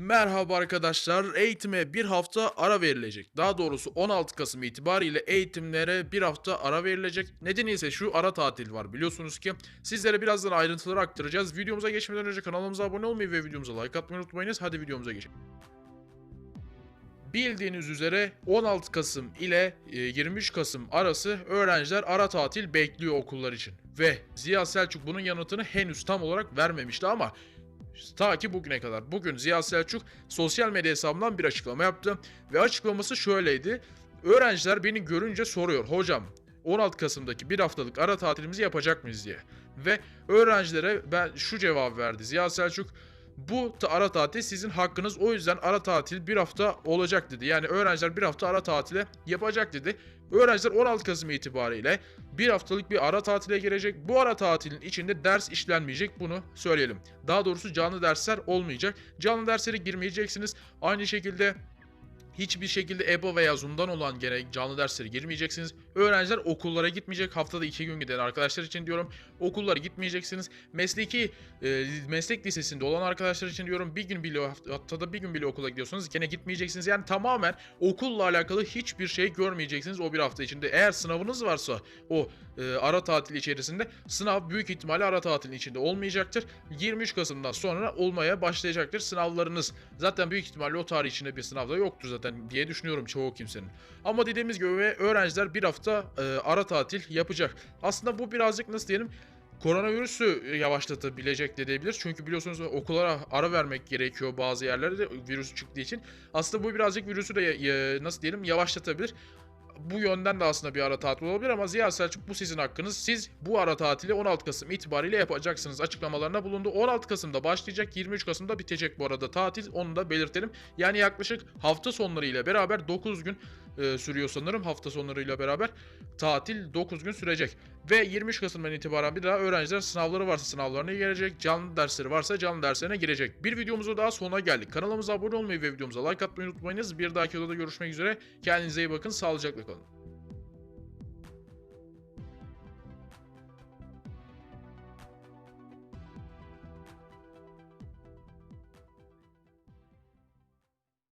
Merhaba arkadaşlar. Eğitime bir hafta ara verilecek. Daha doğrusu 16 Kasım itibariyle eğitimlere bir hafta ara verilecek. Nedeni ise şu ara tatil var. Biliyorsunuz ki sizlere birazdan ayrıntıları aktaracağız. Videomuza geçmeden önce kanalımıza abone olmayı ve videomuza like atmayı unutmayınız. Hadi videomuza geçelim. Bildiğiniz üzere 16 Kasım ile e, 23 Kasım arası öğrenciler ara tatil bekliyor okullar için. Ve Ziya Selçuk bunun yanıtını henüz tam olarak vermemişti ama Ta ki bugüne kadar. Bugün Ziya Selçuk sosyal medya hesabından bir açıklama yaptı. Ve açıklaması şöyleydi. Öğrenciler beni görünce soruyor. Hocam 16 Kasım'daki bir haftalık ara tatilimizi yapacak mıyız diye. Ve öğrencilere ben şu cevap verdi Ziya Selçuk. Bu ara tatil sizin hakkınız. O yüzden ara tatil bir hafta olacak dedi. Yani öğrenciler bir hafta ara tatile yapacak dedi. Öğrenciler 16 Kasım itibariyle bir haftalık bir ara tatile girecek. Bu ara tatilin içinde ders işlenmeyecek bunu söyleyelim. Daha doğrusu canlı dersler olmayacak. Canlı derslere girmeyeceksiniz. Aynı şekilde Hiçbir şekilde EBA veya Zoom'dan olan gerek canlı derslere girmeyeceksiniz. Öğrenciler okullara gitmeyecek. Haftada iki gün giden arkadaşlar için diyorum. Okullara gitmeyeceksiniz. Mesleki e, meslek lisesinde olan arkadaşlar için diyorum. Bir gün bile haftada bir gün bile okula gidiyorsanız gene gitmeyeceksiniz. Yani tamamen okulla alakalı hiçbir şey görmeyeceksiniz o bir hafta içinde. Eğer sınavınız varsa o e, ara tatil içerisinde sınav büyük ihtimalle ara tatilin içinde olmayacaktır. 23 Kasım'dan sonra olmaya başlayacaktır sınavlarınız. Zaten büyük ihtimalle o tarih içinde bir sınavda yoktur zaten diye düşünüyorum çoğu kimsenin. Ama dediğimiz gibi öğrenciler bir hafta e, ara tatil yapacak. Aslında bu birazcık nasıl diyelim koronavirüsü yavaşlatabilecek de diyebilir. Çünkü biliyorsunuz okullara ara vermek gerekiyor bazı yerlerde virüs çıktığı için. Aslında bu birazcık virüsü de nasıl diyelim yavaşlatabilir. Bu yönden de aslında bir ara tatil olabilir ama Ziya Selçuk bu sizin hakkınız. Siz bu ara tatili 16 Kasım itibariyle yapacaksınız açıklamalarına bulundu. 16 Kasım'da başlayacak 23 Kasım'da bitecek bu arada tatil onu da belirtelim. Yani yaklaşık hafta sonları ile beraber 9 gün e, sürüyor sanırım hafta sonlarıyla beraber tatil 9 gün sürecek. Ve 23 Kasım'dan itibaren bir daha öğrenciler sınavları varsa sınavlarına girecek, canlı dersleri varsa canlı derslerine girecek. Bir videomuzun daha sonuna geldik. Kanalımıza abone olmayı ve videomuza like atmayı unutmayınız. Bir dahaki videoda görüşmek üzere. Kendinize iyi bakın, sağlıcakla kalın.